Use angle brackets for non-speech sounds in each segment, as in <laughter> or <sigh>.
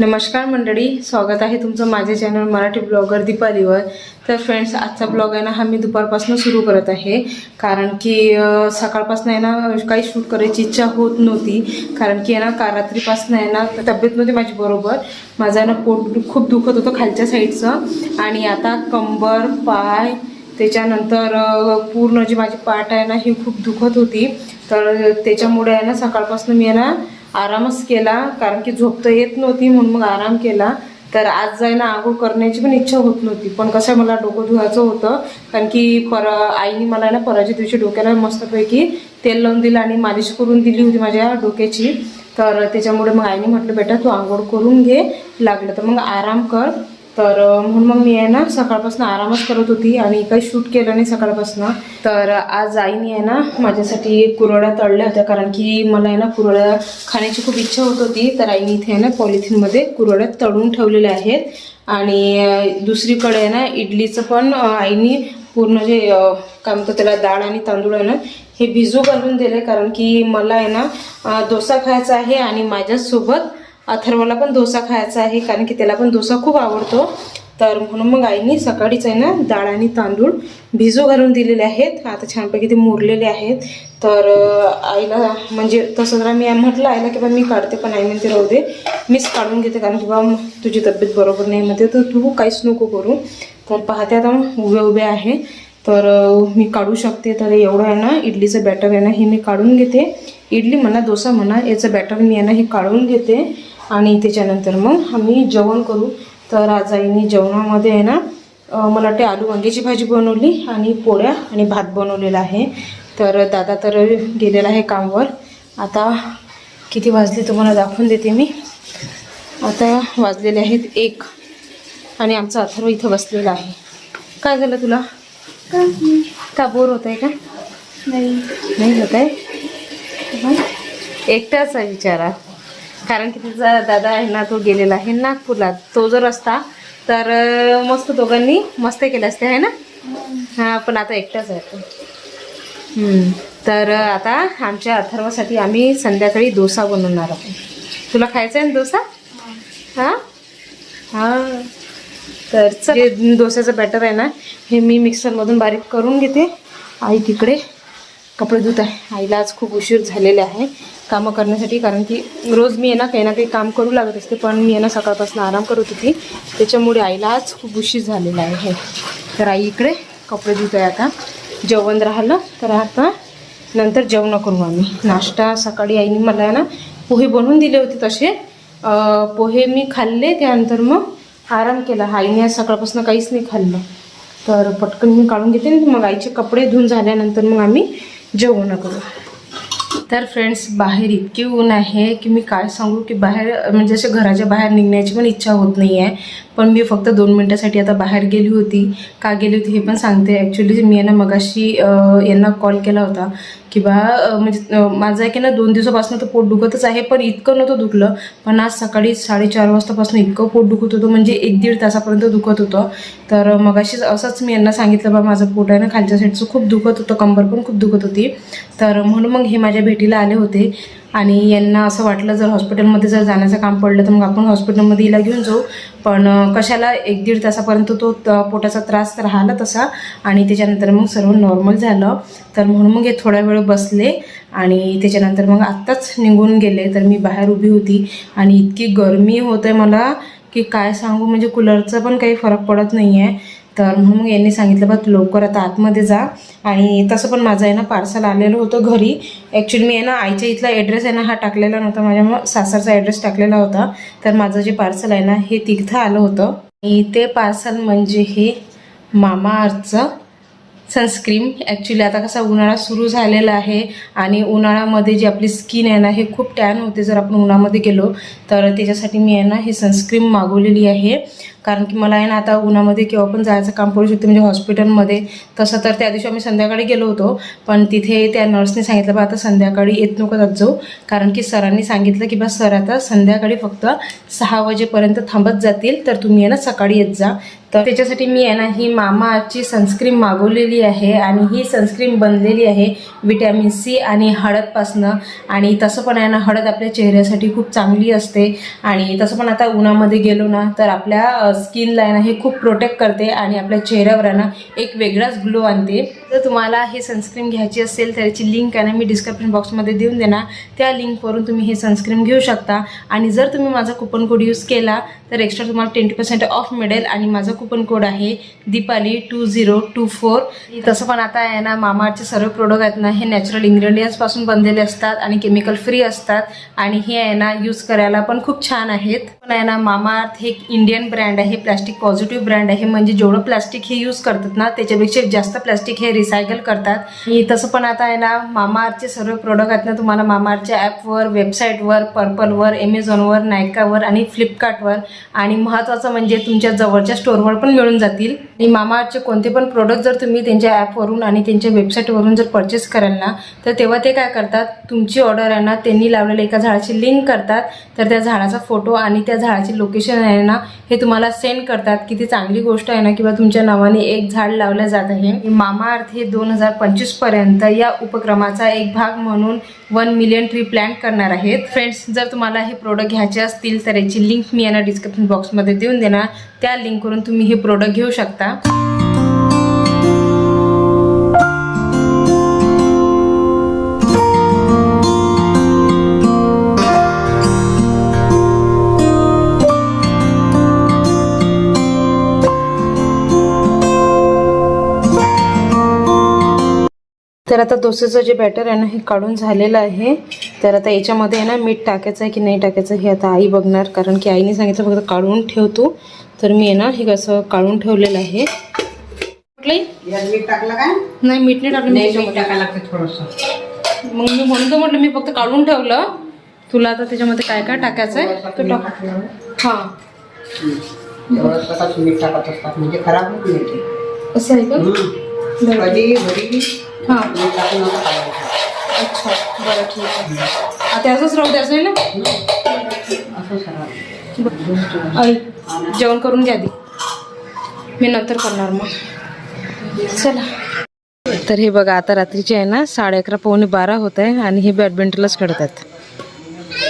नमस्कार मंडळी स्वागत आहे तुमचं माझ्या चॅनल मराठी ब्लॉगर दीपालीवर. तर फ्रेंड्स आजचा ब्लॉग आहे ना हा मी दुपारपासून सुरू करत आहे. कारण की सकाळपासून आहे ना काही शूट करायची इच्छा होत नव्हती. कारण की आहे ना काल रात्रीपासून आहे ना तब्येत नव्हती माझी बरोबर. माझं आहे ना पोट खूप दुखत होतं खालच्या साईडचं आणि आता कंबर पाय त्याच्यानंतर पूर्ण जी माझी पाठ आहे ना ही खूप दुखत होती. तर त्याच्यामुळे आहे ना सकाळपासून मी आहे ना आरामच केला कारण की झोप तर येत नव्हती म्हणून मग आराम केला. तर आज जायला आंघोळ करण्याची पण इच्छा होत नव्हती. पण कसं मला डोकं धुवायचं होतं. कारण की पर आईने मला ना पराच्या दिवशी डोक्याला मस्तपैकी तेल लावून दिलं आणि मालिश करून दिली होती माझ्या डोक्याची. तर त्याच्यामुळे मग आईने म्हटलं बेटा तू आंघोळ करून घे. लागलं तर मग आराम कर. तर म्हणून मग मी आहे ना सकाळपासून आरामच करत होती आणि काही शूट केलं नाही सकाळपासून. तर आज आईने आहे ना माझ्यासाठी कुरड्या तळल्या होत्या कारण की मला आहे ना कुरड्या खाण्याची खूप इच्छा होत होती. तर आईने इथे आहे ना पॉलिथिनमध्ये कुरड्या तळून ठेवलेल्या आहेत. आणि दुसरीकडे आहे ना इडलीचं पण आईनी आईने पूर्ण जे काय म्हणतो त्याला डाळ आणि तांदूळ आहे ना हे भिजू घालून दिले कारण की मला आहे ना डोसा खायचा आहे आणि माझ्यासोबत अथर्वला पण डोसा खायचा आहे कारण की त्याला पण डोसा खूप आवडतो. तर म्हणून मग आईनी सकाळीच आहे ना डाळ आणि तांदूळ भिजू घालून दिलेले आहेत. आता छानपैकी ते मुरलेले आहेत. तर आईला म्हणजे तसं जरा मी म्हटलं आईला की बा मी काढते पण आई म्हणते राहू दे मीच काढून घेते कारण की बा तुझी तब्येत बरोबर नाही. म्हणते तर तू काहीच नको करू. तर पाहते आता उभे उभे आहे. तर मी काढू शकते. तर एवढं आहे ना इडलीचं बॅटर आहे ना हे मी काढून घेते. इडली म्हणा डोसा म्हणा याचं बॅटर मी आहे ना हे काढून घेते. आणि त्याच्यानंतर मग आम्ही जेवण करू. तर आज आईने जेवणामध्ये आहे ना मला वाटते आलू वांग्याची भाजी बनवली आणि पोळ्या आणि भात बनवलेला आहे. तर दादा तर गेलेला आहे कामवर. आता किती वाजले तुम्हाला दाखवून देते मी. आता वाजलेले आहेत एक. आणि आमचा अथर्व इथं बसलेला आहे. काय झालं तुला? का बोर होत आहे का? नाही. नाही होत आहे एकटाच आहे बिचारा कारण की तिचा दादा आहे ना तो गेलेला आहे नागपूरला. तो जर असता तर मस्त दोघांनी मस्त केलं असते आहे ना? हां पण आता एकटाच आहे तो. तर आता आमच्या अथर्वासाठी आम्ही संध्याकाळी डोसा बनवणार आहोत. तुला खायचा आहे ना डोसा? हां? हां. तर जे डोस्याचं बॅटर आहे ना हे मी मिक्सरमधून बारीक करून घेते. आई तिकडे कपडे धुत आहे. आईला आज खूप उशीर झालेले आहे कामं करण्यासाठी कारण की रोज मी आहे ना काही ना काही काम करू लागत असते पण मी आहे ना सकाळपासून आराम करत होती. त्याच्यामुळे आईला आज खूप उशीर झालेला आहे. तर आई इकडे कपडे धुत आहे आता. जेवण राहिलं तर आता नंतर जेवण करू आम्ही. नाश्ता सकाळी आईने मला आहे ना पोहे बनवून दिले होते तसे. पोहे मी खाल्ले त्यानंतर मग आराम केला. आईने आज सकाळपासून काहीच नाही खाल्लं. तर पटकन मी काढून घेते मग आईचे कपडे धुवून झाल्यानंतर मग आम्ही जेवण करू. तर फ्रेंड्स बाहेर इतकी ऊन आहे की मी काय सांगू की बाहेर म्हणजे असे घराच्या बाहेर निघण्याची पण इच्छा होत नाही आहे पण मी फक्त दोन मिनटासाठी आता बाहेर गेली होती. का गेली होती हे पण सांगते. ॲक्च्युली मी यांना मगाशी यांना कॉल केला होता की बा म्हणजे माझं आहे की ना दोन दिवसापासून तर पोट दुखतच आहे पण इतकं नव्हतं दुखलं. पण आज सकाळी साडेचार वाजतापासून इतकं पोट दुखत होतं म्हणजे एक दीड तासापर्यंत दुखत होतं. तर मगाशीच असंच मी यांना सांगितलं बा माझं पोट आहे ना खालच्या साईडचं खूप दुखत होतं कंबर पण खूप दुखत होती. तर म्हणून मग हे माझ्या भेटीला आले होते. आणि यांना असं वाटलं जर हॉस्पिटलमध्ये जर जाण्याचं काम पडलं तर मग आपण हॉस्पिटलमध्ये हिला घेऊन जाऊ. पण कशाला एक दीड तासापर्यंत तो त- पोटाचा त्रास राहिला तसा. आणि त्याच्यानंतर मग सर्व नॉर्मल झालं. तर म्हणून मग हे थोडा वेळ बसले. आणि त्याच्यानंतर मग आत्ताच निघून गेले. तर मी बाहेर उभी होती. आणि इतकी गरमी होत आहे मला की काय सांगू? म्हणजे कूलरचा पण काही फरक पडत नाही आहे तर म्हणून मग यांनी सांगितलं बा तू लवकर आता आतमध्ये जा. आणि तसं पण माझं आहे ना पार्सल आलेलं होतं घरी. ॲक्च्युली मी आहे ना आईच्या इथला ॲड्रेस आहे ना हा टाकलेला नव्हता. माझ्या मग सासरचा ॲड्रेस टाकलेला होता. तर माझं जे पार्सल आहे ना हे तिथं आलं होतं. आणि ते पार्सल म्हणजे हे मामा अर्थचं सनस्क्रीम ॲक्च्युली आता कसा उन्हाळा सुरू झालेला आहे आणि उन्हाळ्यामध्ये जी आपली स्किन आहे ना हे खूप टॅन होते जर आपण उन्हामध्ये गेलो. तर त्याच्यासाठी मी आहे ना ही सनस्क्रीम मागवलेली आहे. कारण की मला आहे ना आता उन्हामध्ये केव्हा पण जायचं काम पडू शकते म्हणजे हॉस्पिटलमध्ये. तसं तर त्या दिवशी आम्ही संध्याकाळी गेलो होतो पण तिथे त्या नर्सने सांगितलं बा आता संध्याकाळी येत नको जात जाऊ. कारण की सरांनी सांगितलं की बा सर आता संध्याकाळी फक्त सहा वाजेपर्यंत थांबत जातील तर तुम्ही आहे ना सकाळी येत जा. तर त्याच्यासाठी मी आहे ना ही मामाची सनस्क्रीन मागवलेली आहे आणि ही सनस्क्रीन बनलेली आहे विटॅमिन सी आणि हळदपासनं. आणि तसं पण आहे ना हळद आपल्या चेहऱ्यासाठी खूप चांगली असते. आणि तसं पण आता उन्हामध्ये गेलो ना तर आपल्या स्किनला आहे ना हे खूप प्रोटेक्ट करते आणि आपल्या चेहऱ्यावर आहे ना एक वेगळाच ग्लो आणते. जर तुम्हाला हे सनस्क्रीम घ्यायची असेल तर याची लिंक आहे ना मी डिस्क्रिप्शन बॉक्समध्ये देऊन देणार. त्या लिंकवरून तुम्ही हे सनस्क्रीम घेऊ शकता. आणि जर तुम्ही माझा कुपन कोड यूज केला तर एक्स्ट्रा तुम्हाला ट्वेंटी पर्सेंट ऑफ मिळेल आणि माझा कुपन कोड आहे Deepali two zero two four तसं पण आता आहे ना मामाचे सर्व प्रोडक्ट आहेत ना हे नॅचरल इंग्रेडियंट्सपासून बनलेले असतात आणि केमिकल फ्री असतात. आणि हे आहे ना यूज करायला पण खूप छान आहेत. पण आहे ना मामाअर्थ हे एक इंडियन ब्रँड आहे प्लॅस्टिक पॉझिटिव्ह ब्रँड आहे. म्हणजे जेवढं प्लॅस्टिक हे यूज करतात ना त्याच्यापेक्षा जास्त प्लॅस्टिक हे रिसायकल करतात. तसं पण आता आहे ना मामाअर्थचे सर्व प्रोडक्ट आहेत ना तुम्हाला मामाअर्थच्या ॲपवर वेबसाईटवर पर्पलवर ॲमेझॉनवर नायकावर आणि फ्लिपकार्टवर आणि महत्त्वाचं म्हणजे तुमच्या जवळच्या स्टोरवर स्टोअरवर पण मिळून जातील. आणि मामाअर्थचे कोणते पण प्रोडक्ट जर तुम्ही त्यांच्या ॲपवरून आणि त्यांच्या वेबसाईटवरून जर परचेस कराल ना तर तेव्हा ते काय करतात? तुमची ऑर्डर आहे ना त्यांनी लावलेल्या एका झाडाची लिंक करतात. तर त्या झाडाचा फोटो आणि त्या झाडाची लोकेशन आहे ना हे तुम्हाला सेंड करतात की ती चांगली गोष्ट आहे ना किंवा तुमच्या नावाने एक झाड लावलं जात आहे. मामाअर्थ हे दोन हजार पंचवीसपर्यंत या उपक्रमाचा एक भाग म्हणून वन मिलियन ट्री प्लॅन करणार आहेत. फ्रेंड्स जर तुम्हाला हे प्रोडक्ट घ्यायचे असतील तर याची लिंक मी यांना डिस्क्रिप्शन बॉक्समध्ये देऊन देणार. त्या लिंकवरून तुम्ही तुम्ही हे प्रोडक्ट घेऊ शकता. तर आता डोसेचं जे बॅटर आहे ना हे काढून झालेलं आहे. तर आता याच्यामध्ये आहे ना मीठ टाकायचं आहे की नाही टाकायचं हे आता आई बघणार. कारण की आईने सांगितलं फक्त काढून ठेवतो तर मी आहे ना हे कसं काढून ठेवलेलं आहे. नाही मीठ नाही टाकलं मग मी म्हणतो म्हटलं मी फक्त काढून ठेवलं. तुला आता त्याच्यामध्ये काय काय टाकायचं आहे तू टाक. हां. एवढं स्वतःच मीठ टाकत असतात म्हणजे खराब होत असं आहे का? हां. अच्छा बरं ठीक आहे. आता असंच राहू द्यायचं आहे ना? आई जेवण करून घ्या आधी. मी नंतर करणार मग. चला. तर हे बघा आता रात्रीचे आहे ना साडे अकरा पावणे बारा होत आहे आणि हे बॅडमिंटनच खेळतात.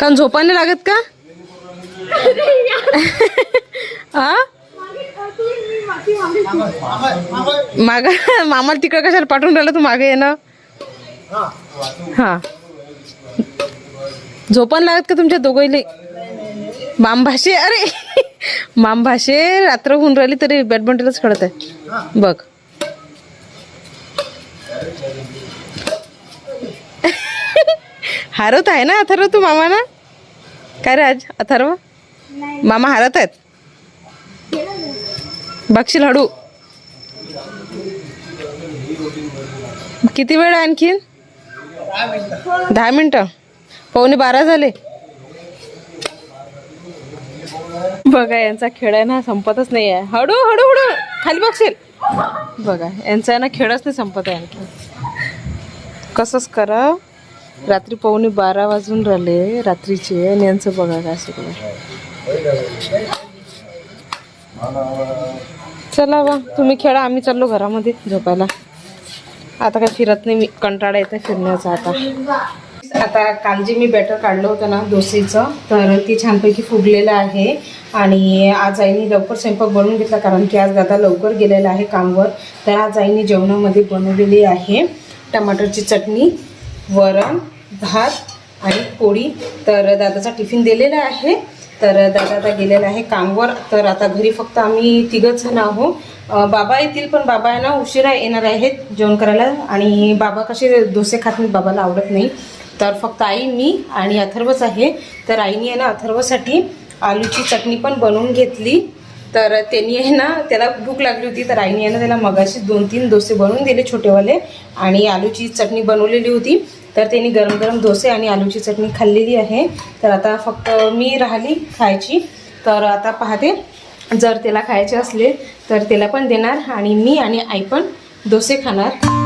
कारण झोपाने लागत का? <laughs> आ? माग मामा तिकडे कशाला पाठवून राहिलं तू मागे ये ना हा. झोपान लागत का तुमच्या दोघंले मामभाषे अरे! <laughs> मामभाषे रात्र होऊन राहिली तरी बॅडमिंटनच खेळत आहे. बघ. <laughs> हारवत आहे ना अथर्व तू मामा ना काय रे आज अथर्व? मामा हारत आहेत? बघशील हळू किती वेळ आणखीन? दहा मिनिटं. पावणे बारा झाले. बघा यांचा खेळ आहे ना संपतच नाही आहे हळू हळू हळू. खाली बघशील? बघा यांचा आहे ना खेळच नाही संपत आहे आणखी. कसंच करा रात्री पाहुणे बारा वाजून राहिले रात्रीचे आणि यांचं बघा काय सगळं. चला बा तुम्ही खेळा आम्ही चाललो घरामध्ये झोपायला. आता काय फिरत नाही मी कंटाळा येतं फिरण्याचा आता. आता काल जे मी बॅटर काढलं होतं ना डोसेचं तर ती छानपैकी फुगलेलं आहे. आणि आज आईने लवकर स्वयंपाक बनवून घेतला कारण की आज दादा लवकर गेलेला आहे कामवर. तर आज आईने जेवणामध्ये बनवलेली आहे टमाटरची चटणी वरण भात आणि पोळी. तर दादाचा टिफिन दिलेला आहे. तर दादा आता गेलेला आहे कामवर. तर आता घरी फक्त आम्ही तिघंच जण आहो बाबा येतील पण बाबा आहे ना उशिरा येणार आहेत जेवण करायला. आणि बाबा कसे डोसे खात नाही बाबाला आवडत नाही. तर फक्त आई मी आणि अथर्वच आहे. तर आईने आहे ना अथर्वसाठी आलूची चटणी पण बनवून घेतली. तर त्यांनी आहे ना त्याला भूक लागली होती. तर आईने आहे ना त्याला मगाशी दोन तीन डोसे बनवून दिले छोटेवाले. आणि आलूची चटणी बनवलेली होती. तर त्यांनी गरम गरम डोसे आणि आलूची चटणी खाल्लेली आहे. तर आता फक्त मी राहिली खायची. तर आता पाहते जर त्याला खायचे असले तर त्याला पण देणार आणि मी आणि आई पण डोसे खाणार.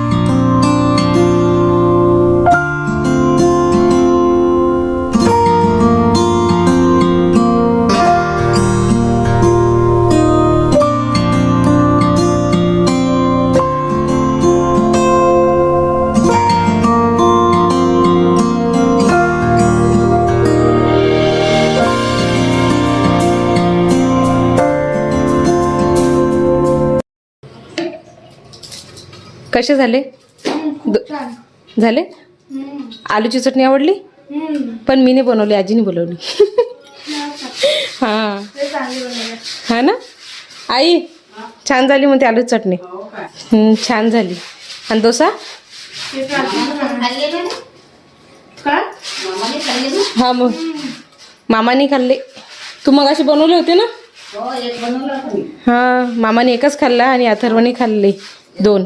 कसे झाले? दो- झाले? आलूची चटणी आवडली? पण मी नाही बनवली आजीने बोलवली. <laughs> हां. हा ना? आई छान झाली म्हणते आलूची चटणी. छान झाली. आणि डोसा? हा मग. मामाने खाल्ले. तू मग असे बनवले होते ना? हा मामाने एकच खाल्ला आणि अथर्वने खाल्ले दोन.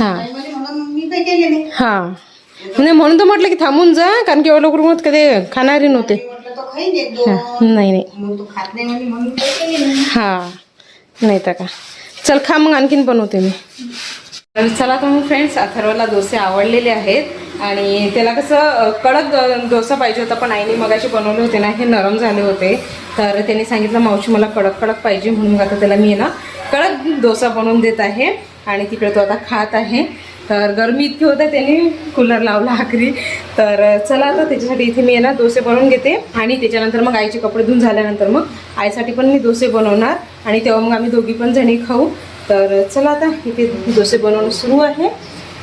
हा. म्हणजे म्हणून हा. नाही म्हणून तर म्हटलं की थांबून जा कारण की एवढं लवकर मग कधी खाणारे नव्हते. नाही नाही नाही. नाही हा नाही तर का. चल खा मग आणखीन बनवते मी. तर चला तर मग फ्रेंड्स अथर्वला डोसे आवडलेले आहेत. आणि त्याला कसं कडक डोसा पाहिजे होता पण आईने मगाशी बनवले होते ना हे नरम झाले होते. तर त्यांनी सांगितलं मावशी मला कडक कडक पाहिजे म्हणून आता त्याला मी ना कडक डोसा बनवून देत आहे. आणि तिकडे तो आता खात आहे. तर गरमी इतकी होते त्यांनी कूलर लावला आखरी. तर चला आता त्याच्यासाठी इथे मी ना डोसे बनवून घेते. आणि त्याच्यानंतर मग आईचे कपडे धुवून झाल्यानंतर मग आईसाठी पण मी डोसे बनवणार. आणि तेव्हा मग आम्ही दोघी पण जणी खाऊ. तर चला आता इथे डोसे बनवणं सुरू आहे.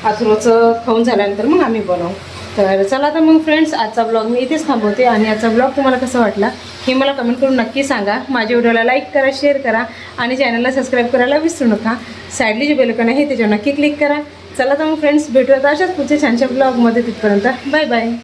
अथरोचं खाऊन झाल्यानंतर मग आम्ही बनवू. तर चला तर मग फ्रेंड्स आजचा ब्लॉग मी इथेच थांबवते आणि आजचा ब्लॉग तुम्हाला कसा वाटला हे मला कमेंट करून नक्की सांगा. माझ्या व्हिडिओला लाईक करा शेअर करा आणि चॅनलला सबस्क्राईब करायला विसरू नका. साईडली जे बेलकन आहे त्याच्यावर नक्की क्लिक करा. चला तर मग फ्रेंड्स भेटूयात अशाच पुढच्या छानशा ब्लॉगमध्ये तिथपर्यंत. Bye bye